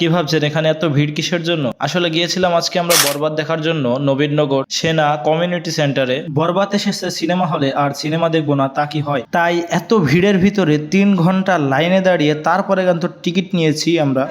কি ভাবছেন? এখানে এত ভিড় কিসের জন্য? আসলে গিয়েছিলাম আজকে আমরা বরবাদ দেখার জন্য নবীনগর সেনা কমিউনিটি সেন্টারে। বরবাদ এসেছে সিনেমা হলে আর সিনেমা দেখব না, তা কি হয়? তাই এত ভিড়ের ভিতরে তিন ঘণ্টা লাইনে দাঁড়িয়ে তারপরে কিন্তু টিকিট নিয়েছি আমরা।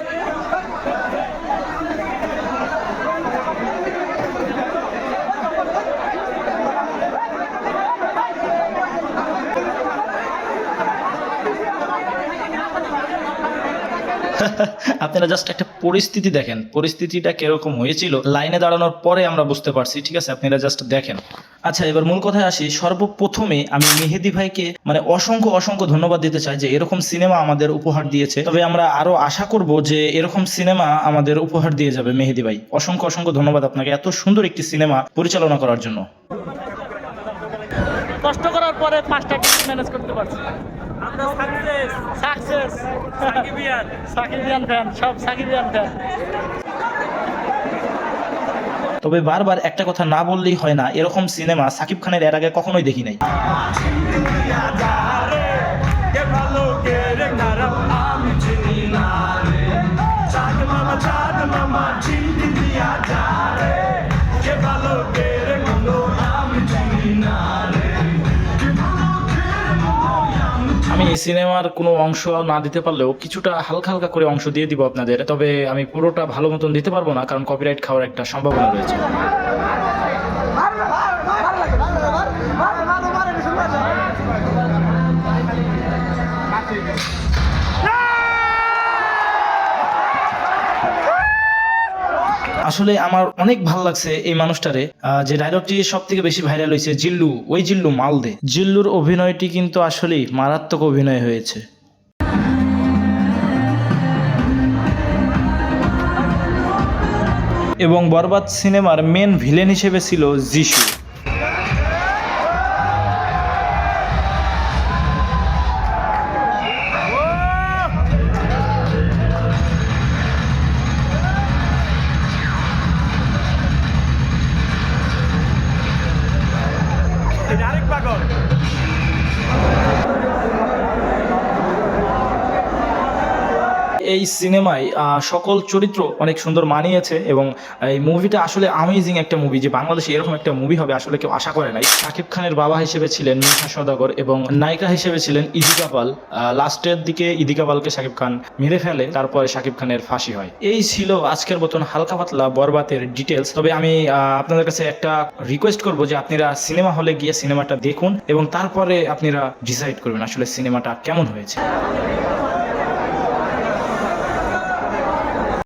আপনারা জাস্ট একটা পরিস্থিতি দেখেন। পরিস্থিতিটা কীরকম হয়েছিল, লাইনে দাঁড়ানোর পরে আমরা বুঝতে পারছি, ঠিক আছে? আপনারা জাস্ট দেখেন। আচ্ছা এবার মূল কথায় আসি। সর্বপ্রথমে আমি মেহেদি ভাইকে মানে অসংখ্য অসংখ্য ধন্যবাদ দিতে চাই যে এরকম সিনেমা আমাদের উপহার দিয়েছে। তবে আমরা আরও আশা করব যে এরকম সিনেমা আমাদের উপহার দিয়ে যাবে মেহেদি ভাই। অসংখ্য অসংখ্য ধন্যবাদ আপনাকে এত সুন্দর একটি সিনেমা পরিচালনা করার জন্য। কষ্ট করার পরে পাঁচটা টিকিট ম্যানেজ করতে পারছি। Success success Sakibian. Sakibian fan সব সাকিবিয়ান ফ্যান তবে বারবার একটা কথা না বললেই হয় না এরকম সিনেমা সাকিব খানের এর আগে কখনোই দেখি নাই। আমি সিনেমার কোনো অংশ না দিতে পারলেও কিছুটা হালকা হালকা করে অংশ দিয়ে দিব আপনাদের। তবে আমি পুরোটা ভালো মতন দিতে পারব না, কারণ কপিরাইট খাওয়ার একটা সম্ভাবনা রয়েছে। আসলে আমার অনেক ভালো লাগছে এই মানুষটারে যে ডায়লগটি সব থেকে বেশি ভাইরাল হয়েছে জিল্লু, ওই জিল্লু মালদে। জিল্লুর অভিনয়টি কিন্তু আসলেই মারাত্মক অভিনয় হয়েছে। এবং বরবাদ সিনেমার মেন ভিলেন হিসেবে ছিল যিশু। আরেক পাগল। এই সিনেমায় সকল চরিত্র অনেক সুন্দর মানিয়েছে এবং এই মুভিটা আসলে আমেজিং একটা মুভি যে বাংলাদেশে এরকম একটা মুভি হবে আসলে কেউ আশা করে নাই। শাকিব খানের বাবা হিসেবে ছিলেন নিশা সদাগর এবং নায়িকা হিসেবে ছিলেন ইদিকা পাল। লাস্টের দিকে ইদিকা পালকে শাকিব খান মেরে ফেলে, তারপরে শাকিব খানের ফাঁসি হয়। এই ছিল আজকের মতন হালকা পাতলা বরবাতের ডিটেলস তবে আমি আপনাদের কাছে একটা রিকোয়েস্ট করব যে আপনারা সিনেমা হলে গিয়ে সিনেমাটা দেখুন এবং তারপরে আপনারা ডিসাইড করবেন আসলে সিনেমাটা কেমন হয়েছে।